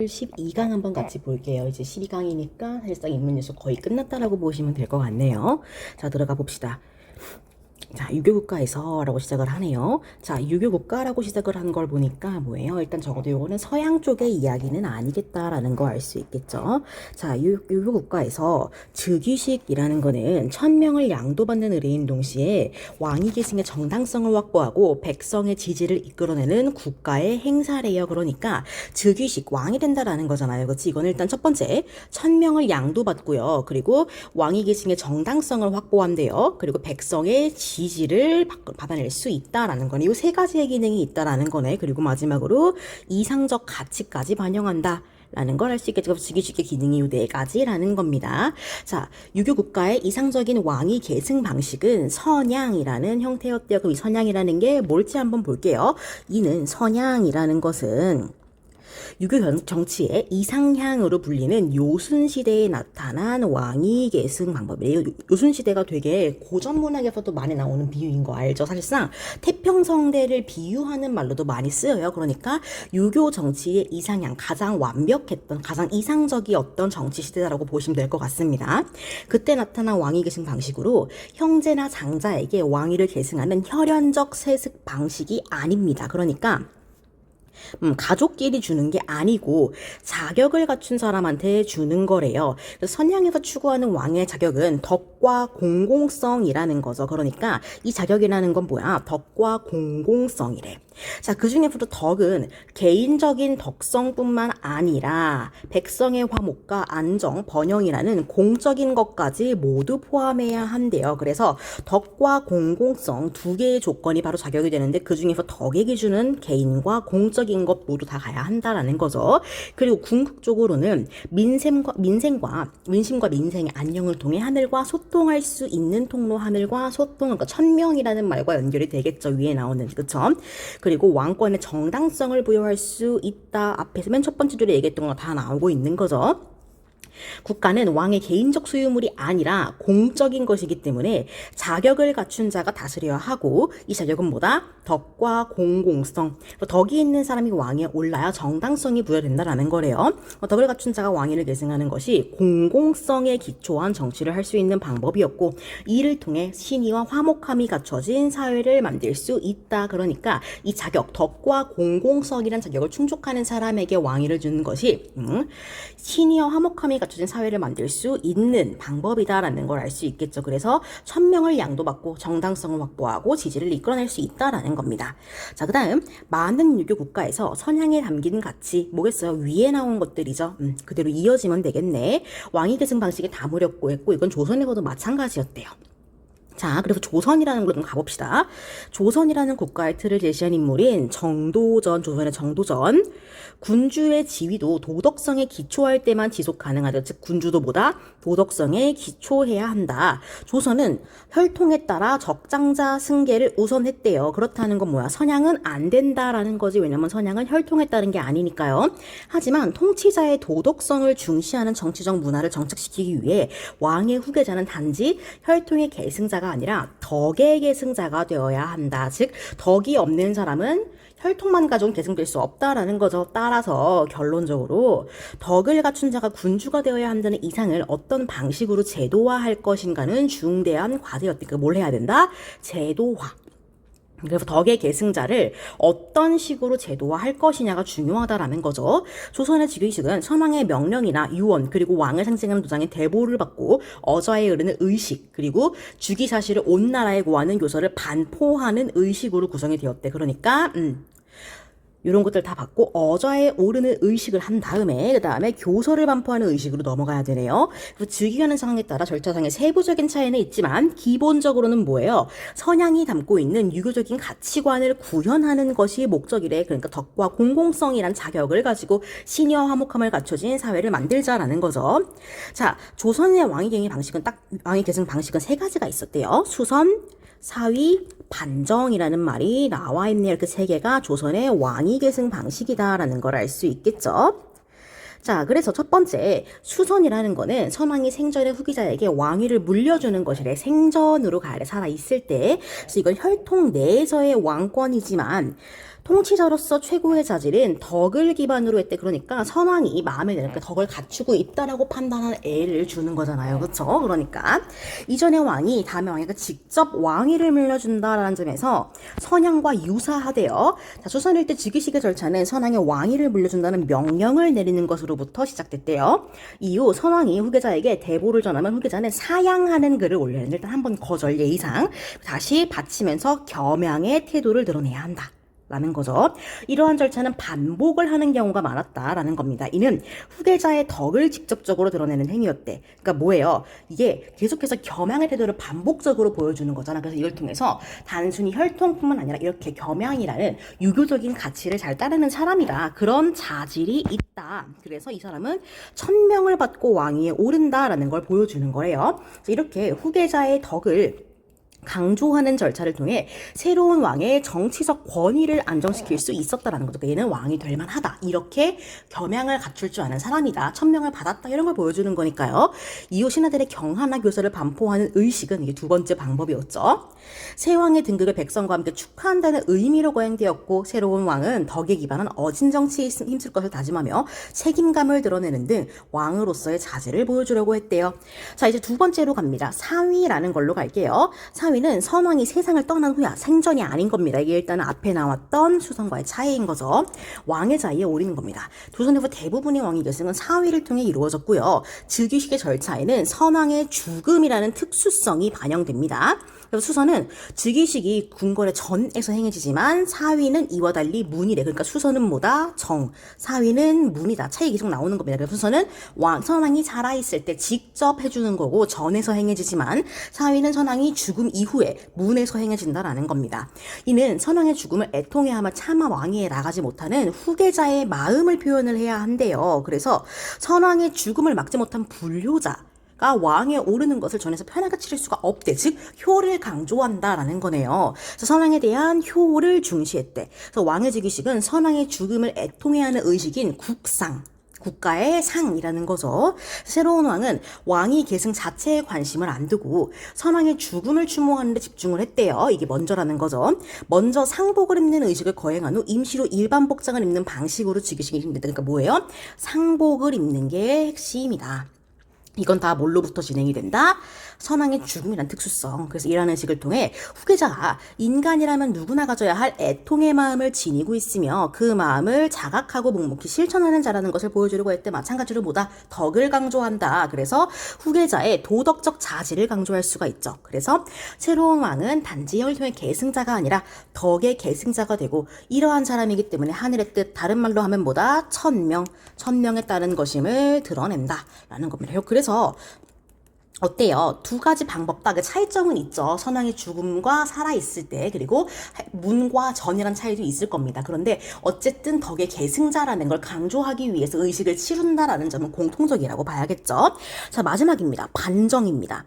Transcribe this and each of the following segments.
12강 한번 같이 볼게요. 이제 12강이니까 사실상 인문 요소 거의 끝났다라고 보시면 될 것 같네요. 자, 들어가 봅시다. 자, 유교 국가에서 라고 시작을 하네요. 자, 유교 국가라고 시작을 한 걸 보니까 뭐예요? 일단 적어도 요거는 서양 쪽의 이야기는 아니겠다라는 거 알 수 있겠죠. 자, 유, 유교 국가에서 즉위식이라는 거는 천명을 양도받는 의뢰인 동시에 왕위 계승의 정당성을 확보하고 백성의 지지를 이끌어내는 국가의 행사래요. 그러니까 즉위식, 왕이 된다라는 거잖아요. 그렇지? 이건 일단 첫 번째, 천명을 양도받고요. 그리고 왕위 계승의 정당성을 확보한대요. 그리고 백성의 지 지를 받- 받아낼 수 있다라는 거네. 이 세 가지의 기능이 있다라는 거네. 그리고 마지막으로 이상적 가치까지 반영한다. 라는 걸 할 수 있겠죠. 즉위식의 기능이 이네 가지라는 겁니다. 자, 유교 국가의 이상적인 왕위 계승 방식은 선양이라는 형태였대요. 그럼 이 선양이라는 게 뭘지 한번 볼게요. 이는 선양이라는 것은 유교 정- 정치의 이상향으로 불리는 요순 시대에 나타난 왕위 계승 방법이에요. 요- 요순 시대가 되게 고전 문학에서도 많이 나오는 비유인 거 알죠? 사실상 태평성대를 비유하는 말로도 많이 쓰여요. 그러니까 유교 정치의 이상향 가장 완벽했던 가장 이상적이었던 정치 시대라고 보시면 될 것 같습니다. 그때 나타난 왕위 계승 방식으로 형제나 장자에게 왕위를 계승하는 혈연적 세습 방식이 아닙니다. 그러니까 음, 가족끼리 주는 게 아니고 자격을 갖춘 사람한테 주는 거래요. 선양에서 추구하는 왕의 자격은 덕과 공공성이라는 거죠. 그러니까 이 자격이라는 건 뭐야? 덕과 공공성이래. 자, 그 중에서도 덕은 개인적인 덕성뿐만 아니라 백성의 화목과 안정, 번영이라는 공적인 것까지 모두 포함해야 한대요. 그래서 덕과 공공성 두 개의 조건이 바로 자격이 되는데 그 중에서 덕의 기준은 개인과 공적인 것 모두 다 가야 한다라는 거죠. 그리고 궁극적으로는 민생과 민생과 민심과 민생의 안녕을 통해 하늘과 소통할 수 있는 통로 하늘과 소통 그러니까 천명이라는 말과 연결이 되겠죠. 위에 나오는 그쵸? 그리고 왕권의 정당성을 부여할 수 있다. 앞에서 맨 첫 번째 줄에 얘기했던 거 다 나오고 있는 거죠. 국가는 왕의 개인적 소유물이 아니라 공적인 것이기 때문에 자격을 갖춘 자가 다스려야 하고 이 자격은 뭐다? 덕과 공공성. 덕이 있는 사람이 왕위에 올라야 정당성이 부여된다라는 거래요. 어, 덕을 갖춘 자가 왕위를 계승하는 것이 공공성에 기초한 정치를 할 수 있는 방법이었고 이를 통해 신의와 화목함이 갖춰진 사회를 만들 수 있다. 그러니까 이 자격, 덕과 공공성이란 자격을 충족하는 사람에게 왕위를 주는 것이 음, 신의와 화목함이 갖춰진 사회를 만들 수 있는 방법이다라는 걸 알 수 있겠죠. 그래서 천명을 양도받고 정당성을 확보하고 지지를 이끌어낼 수 있다라는 겁니다. 자, 그 다음 많은 유교 국가에서 선양에 담긴 가치 뭐겠어요? 위에 나온 것들이죠. 음, 그대로 이어지면 되겠네. 왕위 계승 방식이 다무렵고 했고 이건 조선에서도 마찬가지였대요. 자, 그래서 조선이라는 걸로 좀 가봅시다. 조선이라는 국가의 틀을 제시한 인물인 정도전, 조선의 정도전. 군주의 지위도 도덕성에 기초할 때만 지속 가능하다. 즉, 군주도 보다 도덕성에 기초해야 한다. 조선은 혈통에 따라 적장자 승계를 우선했대요. 그렇다는 건 뭐야? 선양은 안 된다라는 거지. 왜냐면 선양은 혈통에 따른 게 아니니까요. 하지만 통치자의 도덕성을 중시하는 정치적 문화를 정착시키기 위해 왕의 후계자는 단지 혈통의 계승자 가 아니라 덕의 계승자가 되어야 한다. 즉, 덕이 없는 사람은 혈통만 가져온 계승될 수 없다라는 거죠. 따라서 결론적으로 덕을 갖춘 자가 군주가 되어야 한다는 이상을 어떤 방식으로 제도화할 것인가는 중대한 과제였으니까 뭘 해야 된다? 제도화. 그래서 덕의 계승자를 어떤 식으로 제도화할 것이냐가 중요하다라는 거죠. 조선의 즉위식은 선왕의 명령이나 유언 그리고 왕을 상징하는 도장의 대보를 받고 어저에 이르는 의식 그리고 주기사실을 온 나라에 고하는 교서를 반포하는 의식으로 구성이 되었대. 그러니까 음, 이런 것들 다 받고 어저에 오르는 의식을 한 다음에 그 다음에 교서를 반포하는 의식으로 넘어가야 되네요. 그 즉위하는 상황에 따라 절차상의 세부적인 차이는 있지만 기본적으로는 뭐예요? 선양이 담고 있는 유교적인 가치관을 구현하는 것이 목적이래. 그러니까 덕과 공공성이란 자격을 가지고 신의와 화목함을 갖춰진 사회를 만들자라는 거죠. 자, 조선의 왕위 경의 방식은 딱 왕위 계승 방식은 세 가지가 있었대요. 수선, 사위, 반정이라는 말이 나와 있네요. 이렇게 세 개가 조선의 왕위 계승 방식이다라는 걸 알 수 있겠죠. 자, 그래서 첫 번째, 수선이라는 거는 선왕이 생전에 후기자에게 왕위를 물려주는 것이래. 생전으로 가래 살아있을 때. 그래서 이건 혈통 내에서의 왕권이지만, 통치자로서 최고의 자질은 덕을 기반으로 했대. 그러니까 선왕이 마음에 드니까 덕을 갖추고 있다라고 판단하는 애를 주는 거잖아요. 그렇죠? 그러니까 이전의 왕이 다음의 왕에게 직접 왕위를 물려준다라는 점에서 선양과 유사하대요. 자, 조선일 때 즉위식의 절차는 선왕의 왕위를 물려준다는 명령을 내리는 것으로부터 시작됐대요. 이후 선왕이 후계자에게 대보를 전하면 후계자는 사양하는 글을 올려야 일단 한번 거절 예의상 다시 바치면서 겸양의 태도를 드러내야 한다. 라는 거죠. 이러한 절차는 반복을 하는 경우가 많았다라는 겁니다. 이는 후계자의 덕을 직접적으로 드러내는 행위였대. 그러니까 뭐예요? 이게 계속해서 겸양의 태도를 반복적으로 보여주는 거잖아. 그래서 이걸 통해서 단순히 혈통뿐만 아니라 이렇게 겸양이라는 유교적인 가치를 잘 따르는 사람이라 그런 자질이 있다. 그래서 이 사람은 천명을 받고 왕위에 오른다라는 걸 보여주는. 그래서 이렇게 후계자의 덕을 강조하는 절차를 통해 새로운 왕의 정치적 권위를 안정시킬 수 있었다라는 거죠. 그러니까 얘는 왕이 될 만하다. 이렇게 겸양을 갖출 줄 아는 사람이다. 천명을 받았다. 이런 걸 보여주는 거니까요. 이후 신하들의 경하나 교사를 반포하는 의식은 이게 두 번째 방법이었죠. 새 왕의 등극을 백성과 함께 축하한다는 의미로 거행되었고 새로운 왕은 덕에 기반한 어진 정치에 힘쓸 것을 다짐하며 책임감을 드러내는 등 왕으로서의 자질을 보여주려고 했대요. 자 이제 두 번째로 갑니다. 사위라는 걸로 갈게요. 사위 는 선왕이 세상을 떠난 후야 생전이 아닌 겁니다. 이게 일단은 앞에 나왔던 수선과의 차이인 거죠. 왕의 자리에 오르는 겁니다. 조선에서 대부분의 왕위 계승은 사위를 통해 이루어졌고요. 즉위식의 절차에는 선왕의 죽음이라는 특수성이 반영됩니다. 그래서 수선은 즉위식이 궁궐의 전에서 행해지지만 사위는 이와 달리 문이래. 그러니까 수선은 뭐다? 정. 사위는 문이다. 차이 계속 나오는 겁니다. 그래서 수선은 왕, 선왕이 살아있을 때 직접 해주는 거고 전에서 행해지지만 사위는 선왕이 죽음 이후에 문에서 행해진다라는 겁니다. 이는 선왕의 죽음을 애통해야만 차마 왕위에 나가지 못하는 후계자의 마음을 표현을 해야 한대요. 그래서 선왕의 죽음을 막지 못한 불효자 가 왕에 오르는 것을 전해서 편하게 치를 수가 없대. 즉 효를 강조한다라는 거네요. 그래서 선왕에 대한 효를 중시했대. 그래서 왕의 즉위식은 선왕의 죽음을 애통해야 하는 의식인 국상. 국가의 상이라는 거죠. 새로운 왕은 왕이 계승 자체에 관심을 안 두고 선왕의 죽음을 추모하는 데 집중을 했대요. 이게 먼저라는 거죠. 먼저 상복을 입는 의식을 거행한 후 임시로 일반 복장을 입는 방식으로 즉위식이 진행됐다. 그러니까 뭐예요? 상복을 입는 게 핵심이다. 이건 다 뭘로부터 진행이 된다? 선왕의 죽음이란 특수성. 그래서 이라는 식을 통해 후계자가 인간이라면 누구나 가져야 할 애통의 마음을 지니고 있으며 그 마음을 자각하고 묵묵히 실천하는 자라는 것을 보여주려고 했대. 마찬가지로 뭐다? 덕을 강조한다. 그래서 후계자의 도덕적 자질을 강조할 수가 있죠. 그래서 새로운 왕은 단지 혈통의 계승자가 아니라 덕의 계승자가 되고 이러한 사람이기 때문에 하늘의 뜻 다른 말로 하면 뭐다? 천명, 천명에 따른 것임을 드러낸다. 라는 겁니다. 그래서 어때요? 두 가지 방법 다 그 차이점은 있죠. 선왕의 죽음과 살아있을 때, 그리고 문과 전이란 차이도 있을 겁니다. 그런데 어쨌든 덕의 계승자라는 걸 강조하기 위해서 의식을 치룬다라는 점은 공통적이라고 봐야겠죠. 자, 마지막입니다. 반정입니다.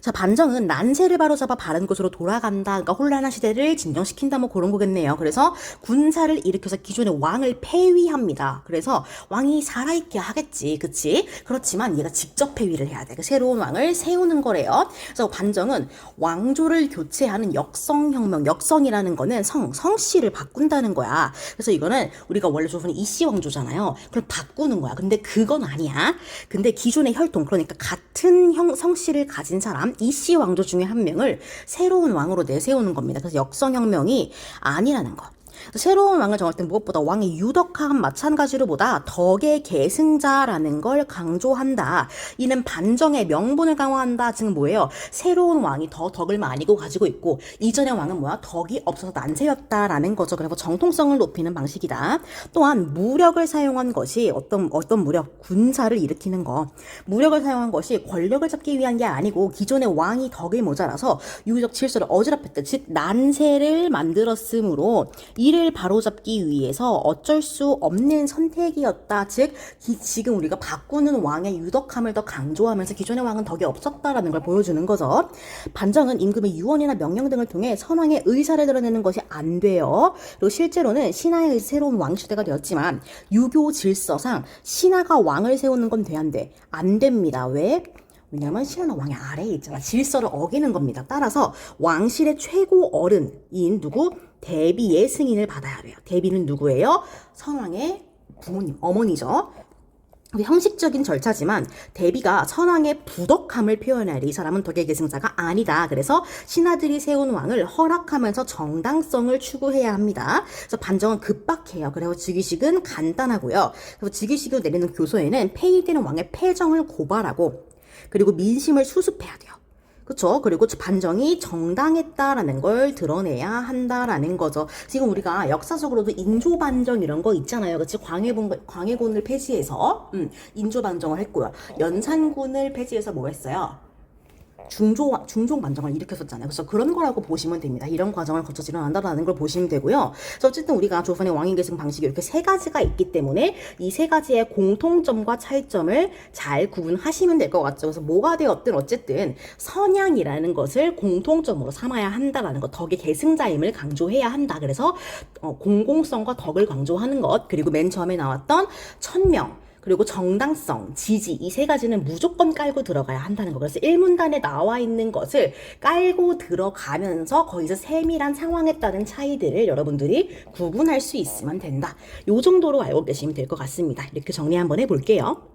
자, 반정은 난세를 바로잡아 바른 곳으로 돌아간다. 그러니까 혼란한 시대를 진정시킨다. 뭐 그런 거겠네요. 그래서 군사를 일으켜서 기존의 왕을 폐위합니다. 그래서 왕이 살아있게 하겠지. 그치? 그렇지만 얘가 직접 폐위를 해야 돼. 그 새로운 왕을 세우는 거래요. 그래서 반정은 왕조를 교체하는 역성혁명. 역성이라는 거는 성, 성씨를 바꾼다는 거야. 그래서 이거는 우리가 원래 조선이 이씨 왕조잖아요. 그걸 바꾸는 거야. 근데 그건 아니야. 근데 기존의 혈통, 그러니까 같은 형, 성씨를 가진 사람 이씨 왕조 중에 한 명을 새로운 왕으로 내세우는 겁니다. 그래서 역성혁명이 아니라는 것. 새로운 왕을 정할 때 무엇보다 왕의 유덕함 마찬가지로 보다 덕의 계승자라는 걸 강조한다. 이는 반정의 명분을 강화한다. 즉 뭐예요? 새로운 왕이 더 덕을 많이 가지고 있고 이전의 왕은 뭐야? 덕이 없어서 난세였다라는 거죠. 그래서 정통성을 높이는 방식이다. 또한 무력을 사용한 것이 어떤 어떤 무력? 군사를 일으키는 거. 무력을 사용한 것이 권력을 잡기 위한 게 아니고 기존의 왕이 덕을 모자라서 유교적 질서를 어지럽혔다. 즉 난세를 만들었으므로 이를 바로잡기 위해서 어쩔 수 없는 선택이었다. 즉 기, 지금 우리가 바꾸는 왕의 유덕함을 더 강조하면서 기존의 왕은 덕이 없었다라는 걸 보여주는 거죠. 반정은 임금의 유언이나 명령 등을 통해 선왕의 의사를 드러내는 것이 안 돼요. 그리고 실제로는 신하의 새로운 왕 시대가 되었지만 유교 질서상 신하가 왕을 세우는 건 돼 안 돼? 안 됩니다. 왜? 왜냐하면 신하는 왕의 아래에 있잖아. 질서를 어기는 겁니다. 따라서 왕실의 최고 어른인 누구? 대비의 승인을 받아야 돼요. 대비는 누구예요? 선왕의 부모님, 어머니죠. 형식적인 절차지만 대비가 선왕의 부덕함을 돼. 이 사람은 덕의 계승자가 아니다. 그래서 신하들이 세운 왕을 허락하면서 정당성을 추구해야 합니다. 그래서 반정은 급박해요. 그리고 즉위식은 간단하고요. 그리고 즉위식으로 내리는 교서에는 폐위되는 왕의 패정을 고발하고 그리고 민심을 수습해야 돼요. 그쵸? 그리고 반정이 정당했다라는 걸 드러내야 한다라는 거죠. 지금 우리가 역사적으로도 인조 반정 이런 거 있잖아요. 그치? 광해군, 광해군을 폐지해서, 음, 인조 반정을 했고요. 연산군을 폐지해서 뭐 했어요? 중조, 중종 반정을 일으켰었잖아요. 그래서 그런 거라고 보시면 됩니다. 이런 과정을 거쳐 일어난다라는 걸 보시면 되고요. 그래서 어쨌든 우리가 조선의 왕위 계승 방식이 이렇게 세 가지가 있기 때문에 이 세 가지의 공통점과 차이점을 잘 구분하시면 될 것 같죠. 그래서 뭐가 되었든 어쨌든 선양이라는 것을 공통점으로 삼아야 한다라는 것, 덕의 계승자임을 강조해야 한다. 그래서 어, 공공성과 덕을 강조하는 것, 그리고 맨 처음에 나왔던 천명, 그리고 정당성, 지지 이 세 가지는 무조건 깔고 들어가야 한다는 거. 그래서 일문단에 나와 있는 것을 깔고 들어가면서 거기서 세밀한 상황에 따른 차이들을 여러분들이 구분할 수 있으면 된다. 요 정도로 알고 계시면 될 것 같습니다. 이렇게 정리 한번 해볼게요.